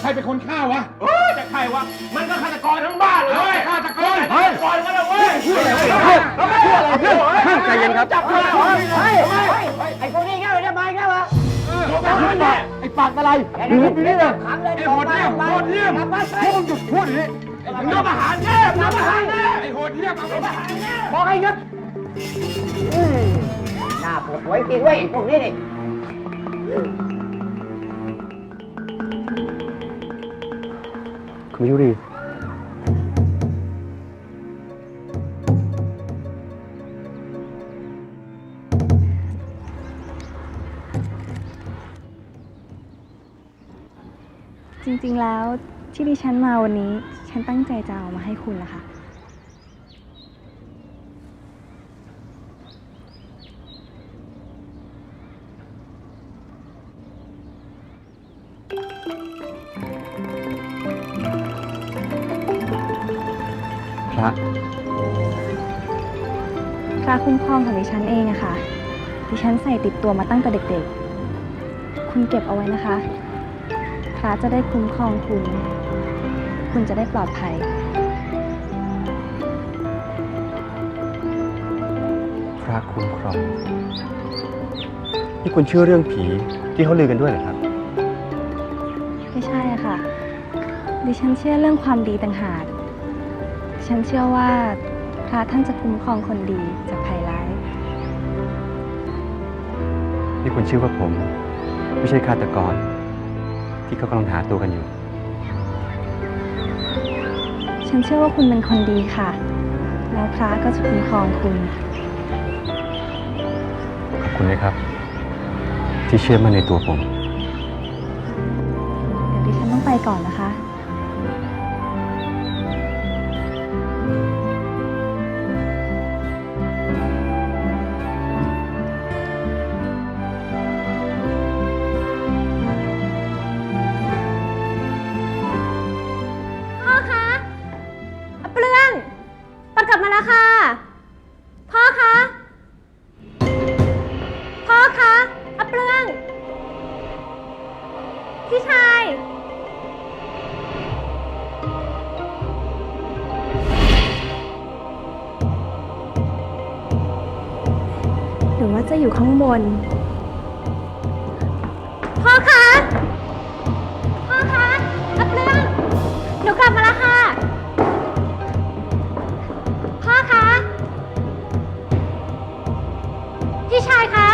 ใครเป็นคนฆ่าวะเอ้ยจะใครวะ มันก็ฆาตกรทั้งบ้านเลยเว้ยฆาตกรฆาตกรกันเลยเว้ยพูดอะไรวะพูดอะไรเพื่อนใจเย็นครับจับมาเฮ้ยเฮ้ยเฮ้ยเฮ้ยไอ้พวกนี้แกเลยเนี่ยมาอีกแล้วเหรอไอ้ปากอะไรหรืออยู่นี่เลยขังเลยไอ้โหดเหี้ยมโหดเหี้ยมกลับบ้านไปพวกมึงหยุดพูดดิน้ำอาหารแน่น้ำอาหารแน่ไอ้โหดเหี้ยมเอาไปบอกให้หยุดอืมน่าปวดหัวจริงเว้ยไอ้พวกนี้นี่ มยุรีจริงๆแล้วที่ดิฉันมาวันนี้ ฉันตั้งใจจะเอามาให้คุณนะคะ ระพระคุ้มครองของดิฉันเองอะค่ะ ดิฉันใส่ติดตัวมาตั้งแต่เด็กๆ คุณเก็บเอาไว้นะคะ พระจะได้คุ้มครองคุณ คุณจะได้ปลอดภัย พระคุ้มครองนี่คุณเชื่อเรื่องผีที่เขาลือกันด้วยเหรอครับ ไม่ใช่อะค่ะ ดิฉันเชื่อเรื่องความดีต่างหาก ฉันเชื่อว่าพระท่านจะคุ้มครองคนดีจากภัยร้าย นี่คุณเชื่อว่าผม ไม่ใช่ฆาตกร ที่เขากำลังหาตัวกันอยู่ ฉันเชื่อว่าคุณเป็นคนดีค่ะ แล้วพระก็จะคุ้มครองคุณ ขอบคุณนะครับ ที่เชื่อมั่นในตัวผม เดี๋ยวดิฉันต้องไปก่อนนะคะ หรือว่าจะอยู่ข้างบน พ่อคะ พ่อคะรับเรื่อง หนูกลับมาแล้วค่ะ พ่อคะ พี่ชายคะ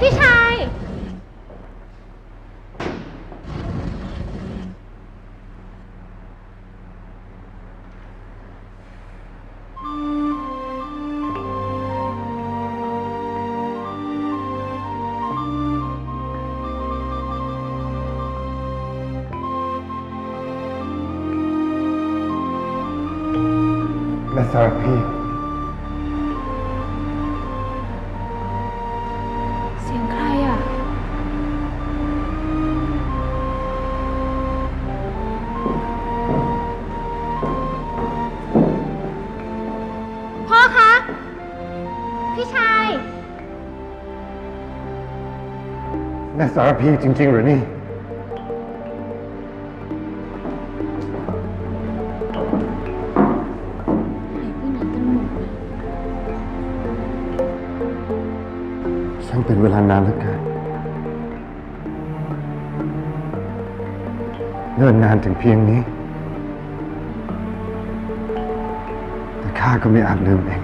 พี่ชาย และสารพีเสียงใครอะ พ่อคะ พี่ชายและสารพีจริงๆหรือนี่ เป็นเวลานานเหลือเกินเนิ่นนานถึงเพียงนี้ แต่ข้าก็ไม่อาจลืมเอง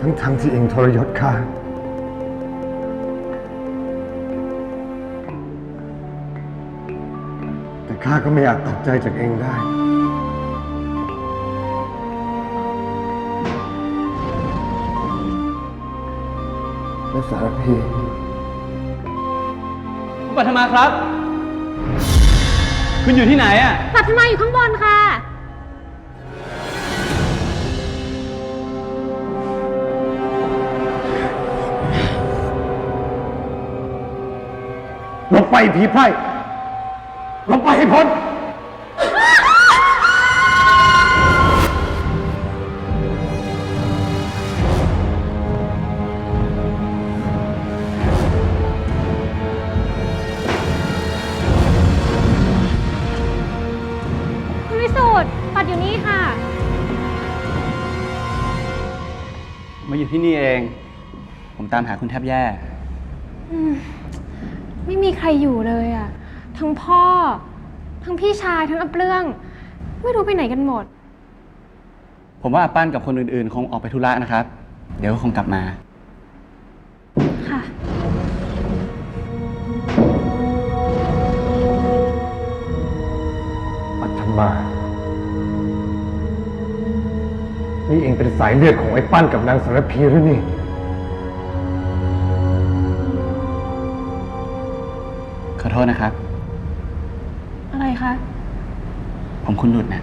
ทั้งทั้งๆที่เองทรยศข้าแต่ข้าก็ไม่อาจตัดใจจากเองได้ และสารพีปัทมาครับ คุณอยู่ที่ไหนอะ ปัทมาอยู่ข้างบนค่ะ ไปผีไพร่หลบไปให้พ้นคุณวิสูตรปัดอยู่นี่ค่ะ มาอยู่ที่นี่เอง ผมตามหาคุณแทบแย่ ไม่มีใครอยู่เลยอะทั้งพ่อ ทั้งพี่ชายทั้งอับเรื่อง ไม่รู้ไปไหนกันหมด ผมว่าอาปั้นกับคนอื่นๆ คงออกไปธุระนะครับ เดี๋ยวก็คงกลับมา ค่ะ ปัทมา นี่เองเป็นสายเลือดของไอ้ปั้นกับนางสารพีหรือนี่ อโทษนะครับ อะไรคะ ผมคุณหลุดนะ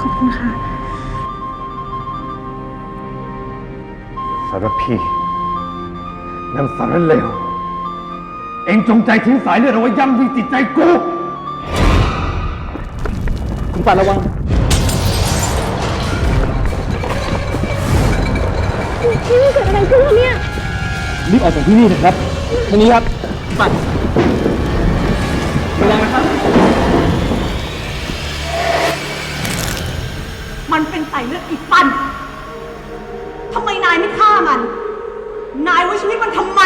ขอบคุณค่ะ สารพีนางสารเลว เองจงใจทิ้งสายเลือดเอาไว้ย่ำยีจิตใจกู คุณปัดระวัง ที่นี่เกิดอะไรขึ้นคะเนี่ย รีบออกจากที่นี่เถอะครับทางนี้ครับปัดระวังนะครับ มันเป็นสายเลือดอีกปันทำไมนายไม่ฆ่ามัน นายไว้ชีวิตมันทำไม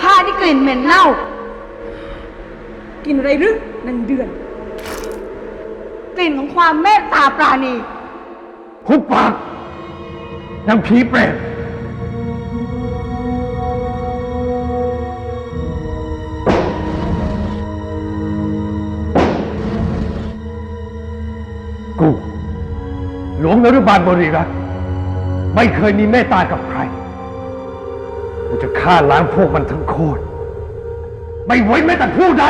ข้าได้กลิ่นเหม็นเน่า กินอะไรหรือนันเดือน กลิ่นของความเมตตาปราณีคุบปากนางผีเปรตกู หลวงนรุบาลบริรักษ์ไม่เคยมีเมตตากับใคร กูจะฆ่าล้างพวกมันทั้งโคตร ไม่ไว้แม้แต่ผู้ใด